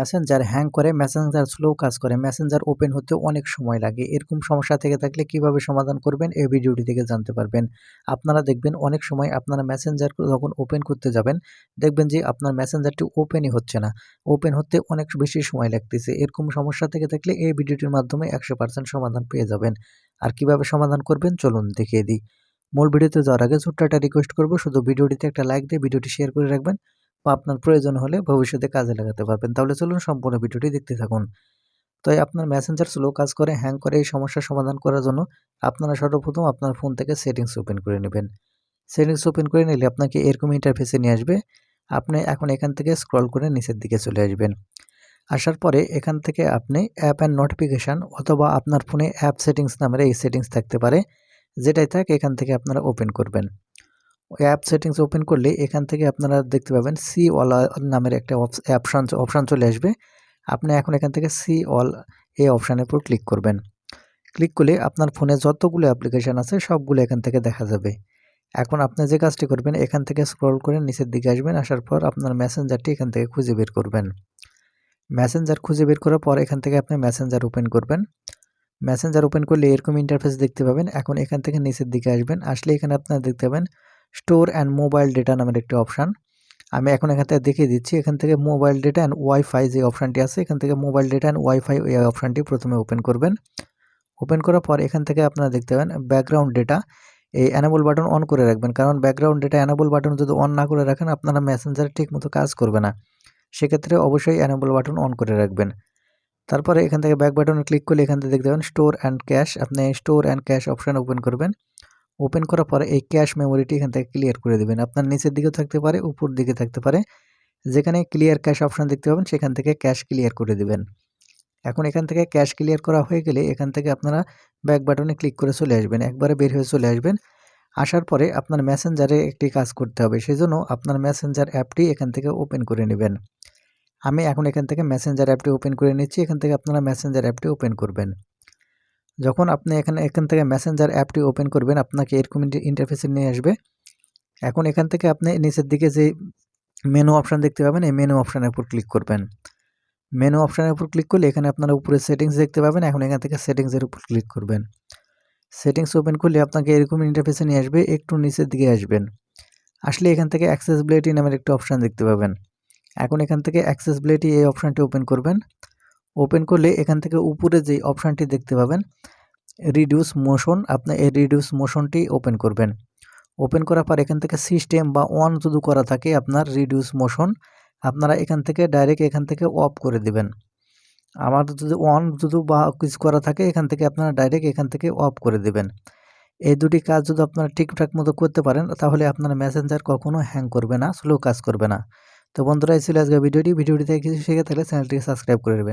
Messenger hang করে messenger slow কাজ করে মেসেঞ্জার ওপেন হতে অনেক সময় লাগে। এরকম সমস্যা থেকে থাকলে কীভাবে সমাধান করবেন? এই ভিডিওটি থেকে জানতে পারবেন। আপনারা দেখবেন অনেক সময় আপনারা মেসেঞ্জার যখন ওপেন করতে যাবেন, দেখবেন যে আপনার মেসেঞ্জারটি ওপেনই হচ্ছে না। ওপেন হতে অনেক বেশি সময় লাগতেছে। এরকম সমস্যা থেকে থাকলে এই ভিডিওটির মাধ্যমে একশো পার্সেন্ট সমাধান পেয়ে যাবেন। আর কীভাবে সমাধান করবেন? চলুন দেখিয়ে দিই। মূল ভিডিওতে যাওয়ার আগে ছোট্ট একটা রিকোয়েস্ট করব। শুধু ভিডিওটিতে একটা লাইক দিয়ে ভিডিওটি শেয়ার করে রাখবেন। বা আপনার প্রয়োজন হলে ভবিষ্যতে কাজে লাগাতে পারবেন। তাহলে চলুন সম্পূর্ণ ভিডিওটি দেখতে থাকুন। তাই আপনার মেসেঞ্জার স্লো কাজ করে হ্যাং করে এই সমস্যার সমাধান করার জন্য আপনারা সর্বপ্রথম আপনার ফোন থেকে সেটিংস ওপেন করে নেবেন। সেটিংস ওপেন করে নিলে আপনাকে এরকম ইন্টারফেসে নিয়ে আসবে। আপনি এখন এখান থেকে স্ক্রল করে নিচের দিকে চলে আসবেন। আসার পরে এখান থেকে আপনি অ্যাপ অ্যান্ড নোটিফিকেশান অথবা আপনার ফোনে অ্যাপ সেটিংস নামের এই সেটিংস থাকতে পারে, যেটাই থাক এখান থেকে আপনারা ওপেন করবেন। অ্যাপ সেটিংস ওপেন করলে এখান থেকে আপনারা দেখতে পাবেন সি ওয়ালা নামের একটা অপশান অপশান চলে আসবে। আপনি এখন এখান থেকে সি অল এই অপশানের উপর ক্লিক করবেন। ক্লিক করলে আপনার ফোনে যতগুলো অ্যাপ্লিকেশান আছে সবগুলো এখান থেকে দেখা যাবে। এখন আপনি যে কাজটি করবেন, এখান থেকে স্ক্রল করে নিচের দিকে আসবেন, আসার পর আপনার মেসেঞ্জারটি এখান থেকে খুঁজে বের করবেন। মেসেঞ্জার খুঁজে বের করার পর এখান থেকে আপনি মেসেঞ্জার ওপেন করবেন। মেসেঞ্জার ওপেন করলে এরকম ইন্টারফেস দেখতে পাবেন। এখন এখান থেকে নিচের দিকে আসবেন। আসলে এখানে আপনারা দেখতে পাবেন স্টোর অ্যান্ড মোবাইল ডেটা নামের একটি অপশান। আমি এখন এখান থেকে দেখিয়ে দিচ্ছি, এখান থেকে মোবাইল ডেটা অ্যান্ড ওয়াইফাই যে অপশানটি আছে, এখান থেকে মোবাইল ডেটা অ্যান্ড ওয়াইফাই এই অপশানটি প্রথমে ওপেন করবেন। ওপেন করার পর এখান থেকে আপনারা দেখতে পাবেন ব্যাকগ্রাউন্ড ডেটা। এই অ্যানাবল বাটন অন করে রাখবেন, কারণ ব্যাকগ্রাউন্ড ডেটা অ্যানাবল বাটন যদি অন না করে রাখেন, আপনারা মেসেঞ্জার ঠিক মতো কাজ করবে না। সেক্ষেত্রে অবশ্যই অ্যানাবল বাটন অন করে রাখবেন। তারপরে এখান থেকে ব্যাক বাটনে ক্লিক করলে এখান থেকে দেখতে পাবেন স্টোর অ্যান্ড ক্যাশ আপনি store and cash option open করবেন। ওপেন করার পরে এই ক্যাশ মেমোরিটি এখান থেকে ক্লিয়ার করে দেবেন। আপনার নিচের দিকেও থাকতে পারে, উপর দিকে থাকতে পারে। যেখানে ক্লিয়ার ক্যাশ অপশান দেখতে পাবেন, সেখান থেকে ক্যাশ ক্লিয়ার করে দেবেন। এখন এখান থেকে ক্যাশ ক্লিয়ার করা হয়ে গেলে এখান থেকে আপনারা ব্যাক বাটনে ক্লিক করে চলে আসবেন, একবারে বের হয়ে চলে আসবেন। আসার পরে আপনার মেসেঞ্জারে একটি কাজ করতে হবে, সেজন্য আপনার মেসেঞ্জার অ্যাপটি এখান থেকে ওপেন করে নেবেন। আমি এখন এখান থেকে মেসেঞ্জার অ্যাপটি ওপেন করে নিচ্ছি, এখান থেকে আপনারা মেসেঞ্জার অ্যাপটি ওপেন করবেন। যখন আপনি এখানে, এখান থেকে মেসেঞ্জার অ্যাপটি ওপেন করবেন, আপনাকে এরকম ইন্টারফেসে নিয়ে আসবে। এখন এখান থেকে আপনি নিচের দিকে যে মেনু অপশান দেখতে পাবেন, এই মেনু অপশানের উপর ক্লিক করবেন। মেনু অপশানের উপর ক্লিক করলে এখানে আপনারা উপরে সেটিংস দেখতে পাবেন, এখন এখান থেকে সেটিংসের উপর ক্লিক করবেন। সেটিংস ওপেন করলে আপনাকে এরকম ইন্টারফেসে নিয়ে আসবে, একটু নিচের দিকে আসবেন। আসলে এখান থেকে অ্যাক্সেসবিলিটি নামের একটা অপশান দেখতে পাবেন। এখন এখান থেকে অ্যাক্সেসবিলিটি এই অপশানটি ওপেন করবেন। ওপেন করলে এখান থেকে উপরে যে অপশানটি দেখতে পাবেন রিডিউস মোশন আপনি এই রিডিউস মোশনটি ওপেন করবেন। ওপেন করার পর এখান থেকে সিস্টেম বা অন যদি করা থাকে আপনার রিডিউস মোশন আপনারা এখান থেকে ডাইরেক্ট এখান থেকে অফ করে দিবেন। আমার যদি অন যদি বা কিছু করা থাকে, এখান থেকে আপনারা ডাইরেক্ট এখান থেকে অফ করে দেবেন। এই দুটি কাজ যদি আপনারা ঠিকঠাক মতো করতে পারেন, তাহলে আপনার মেসেঞ্জার কখনো হ্যাং করবে না স্লো কাজ করবে না। তো বন্ধুরা ছিল আজকে ভিডিওটি। ভিডিওটি থেকে কিছু শিখে থাকলে চ্যানেলটিকে সাবস্ক্রাইব করে